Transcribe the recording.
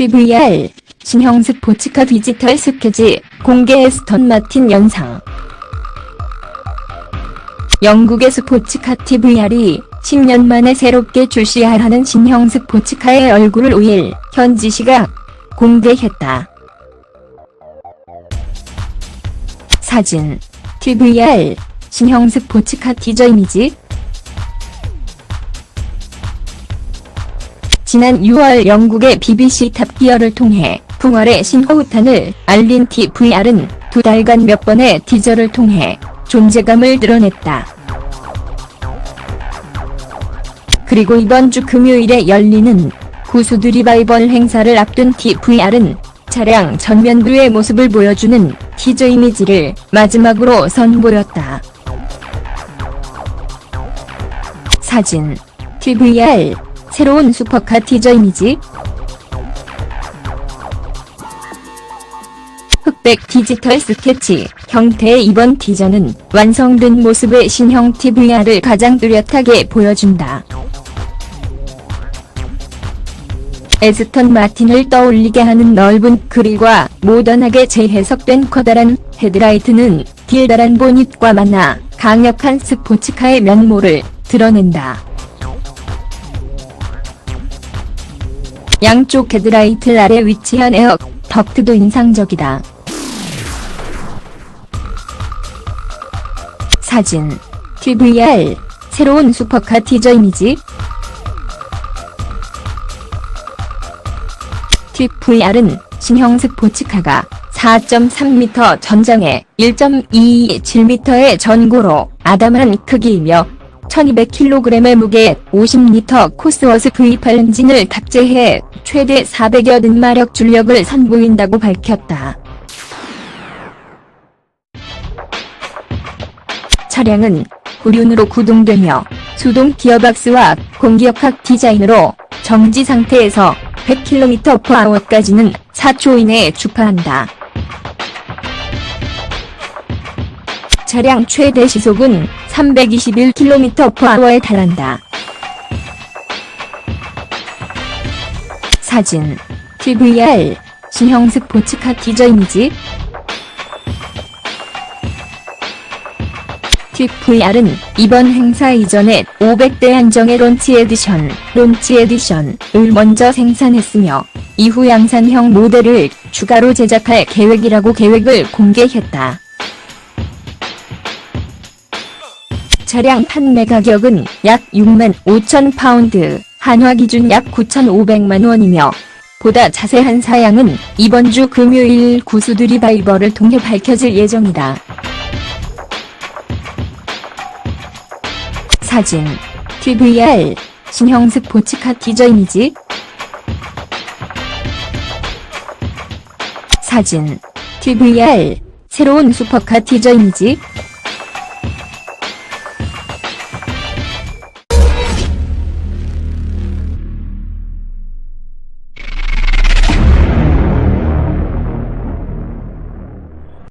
TVR 신형 스포츠카 디지털 스케치 공개 에스턴 마틴 영상 영국의 스포츠카 TVR이 10년 만에 새롭게 출시하라는 신형 스포츠카의 얼굴을 5일 현지 시각 공개했다. 사진 TVR 신형 스포츠카 티저 이미지 지난 6월 영국의 BBC 탑기어를 통해 풍월의 신호탄을 알린 TVR은 두 달간 몇 번의 티저를 통해 존재감을 드러냈다. 그리고 이번 주 금요일에 열리는 구수드 리바이벌 행사를 앞둔 TVR은 차량 전면부의 모습을 보여주는 티저 이미지를 마지막으로 선보였다. 사진 TVR 새로운 슈퍼카 티저 이미지 흑백 디지털 스케치 형태의 이번 티저는 완성된 모습의 신형 TVR을 가장 뚜렷하게 보여준다. 에스턴 마틴을 떠올리게 하는 넓은 그릴과 모던하게 재해석된 커다란 헤드라이트는 길다란 보닛과 만나 강력한 스포츠카의 면모를 드러낸다. 양쪽 헤드라이트 아래 위치한 에어 덕트도 인상적이다. 사진 TVR 새로운 슈퍼카 티저 이미지 TVR은 신형 스포츠카가 4.3m 전장에 1.227m의 전고로 아담한 크기이며 1200kg의 무게 50리터 코스워스 V8 엔진을 탑재해 최대 480마력 출력을 선보인다고 밝혔다. 차량은 후륜으로 구동되며 수동 기어박스와 공기역학 디자인으로 정지 상태에서 100km/h까지는 4초 이내에 주파한다. 차량 최대 시속은 321km/h에 달한다. 사진 TVR 신형 스포츠카 티저 이미지 TVR은 이번 행사 이전에 500대 한정의 론치 에디션, 론치 에디션을 먼저 생산했으며 이후 양산형 모델을 추가로 제작할 계획이라고 계획을 공개했다. 차량 판매 가격은 약 6만 5천 파운드, 한화 기준 약 9,500만 원이며 보다 자세한 사양은 이번 주 금요일 구수 드 리바이벌을 통해 밝혀질 예정이다. 사진 TVR 신형 스포츠카 티저 이미지 사진 TVR 새로운 슈퍼카 티저 이미지